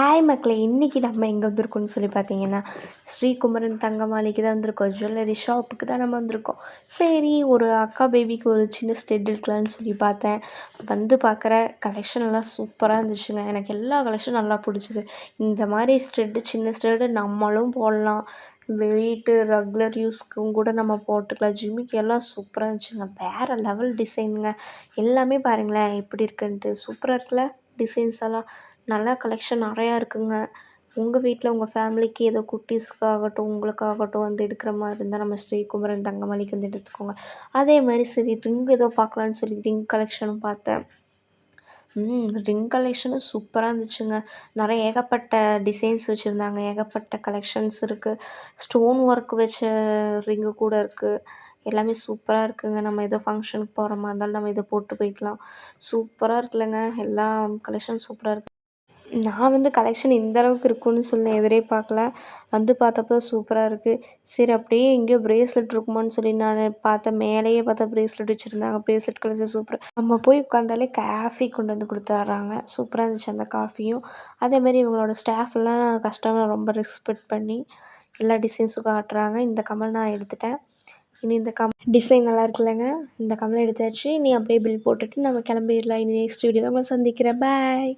Hi மக்களே. இன்றைக்கி நம்ம எங்கே வந்திருக்கோம்னு சொல்லி பார்த்தீங்கன்னா ஸ்ரீகுமரன் தங்க மாளிகை தான் வந்திருக்கோம். ஜுவல்லரி ஷாப்புக்கு தான் நம்ம வந்திருக்கோம். சரி ஒரு அக்கா பேபிக்கு ஒரு சின்ன ஸ்டெட் எடுக்கலான்னு சொல்லி பார்த்தேன். வந்து பார்க்குற கலெக்ஷன் எல்லாம் சூப்பராக இருந்துச்சுங்க. எனக்கு எல்லா கலெக்ஷனும் நல்லா பிடிச்சிது. இந்த மாதிரி ஸ்டெட்டு சின்ன ஸ்டெட்டு நம்மளும் போடலாம். வெயிட்டு ரெகுலர் யூஸ்க்கும் கூட நம்ம போட்டுக்கலாம். ஜிம்மிக்கு எல்லாம் சூப்பராக இருந்துச்சுங்க. வேறு லெவல் டிசைனுங்க எல்லாமே பாருங்களேன் எப்படி இருக்குன்ட்டு. சூப்பராக இருக்குல்ல டிசைன்ஸ் எல்லாம். நல்லா கலெக்ஷன் நிறையா இருக்குங்க. உங்கள் வீட்டில் உங்கள் ஃபேமிலிக்கு ஏதோ குட்டீஸ்க்காகட்டும் உங்களுக்காகட்டும் வந்து எடுக்கிற மாதிரி இருந்தால் நம்ம ஸ்ரீகுமரன் தங்கமணிக்கு வந்து எடுத்துக்கோங்க. அதே மாதிரி சரி ரிங் ஏதோ பார்க்கலான்னு சொல்லி ரிங் கலெக்ஷனும் பார்த்தேன். ம் ரிங் கலெக்ஷனும் சூப்பராக இருந்துச்சுங்க. நிறைய ஏகப்பட்ட டிசைன்ஸ் வச்சுருந்தாங்க. ஏகப்பட்ட கலெக்ஷன்ஸ் இருக்குது ஸ்டோன் ஒர்க் வச்ச ரிங்கு கூட இருக்குது எல்லாமே சூப்பராக இருக்குங்க. நம்ம ஏதோ ஃபங்க்ஷனுக்கு போகிற மாதிரி இருந்தாலும் நம்ம இதை போட்டு போய்க்கலாம். சூப்பராக இருக்குல்லங்க. எல்லா கலெக்ஷன் சூப்பராக இருக்குது நான் வந்து கலெக்ஷன் இந்த அளவுக்கு இருக்கும்னு சொல்லி நான் எதிரே பார்க்கல. வந்து பார்த்தப்போ சூப்பராக இருக்குது சரி அப்படியே எங்கேயோ ப்ரேஸ்லெட் இருக்குமான்னு சொல்லி நான் பார்த்தேன் மேலேயே பார்த்தா ப்ரேஸ்லெட் வச்சுருந்தாங்க. ப்ரேஸ்லெட் கலெக்ஷன் சூப்பராக நம்ம போய் உட்காந்தாலே காஃபி கொண்டு வந்து கொடுத்துட்றாங்க சூப்பராக இருந்துச்சு அந்த காஃபியும் அதேமாரி இவங்களோட ஸ்டாஃப்லாம் கஸ்டமர் ரொம்ப ரெஸ்பெக்ட் பண்ணி எல்லா டிசைன்ஸும் காட்டுறாங்க. இந்த கமல் நான் எடுத்துட்டேன். இனி இந்த கம் டிசைன் நல்லா இருக்குல்லங்க இந்த கமல் எடுத்தாச்சு. நீ அப்படியே பில் போட்டுட்டு நம்ம கிளம்பிடலாம். இனி நெக்ஸ்ட் வீடியோவில் உங்களை சந்திக்கிறேன். பாய்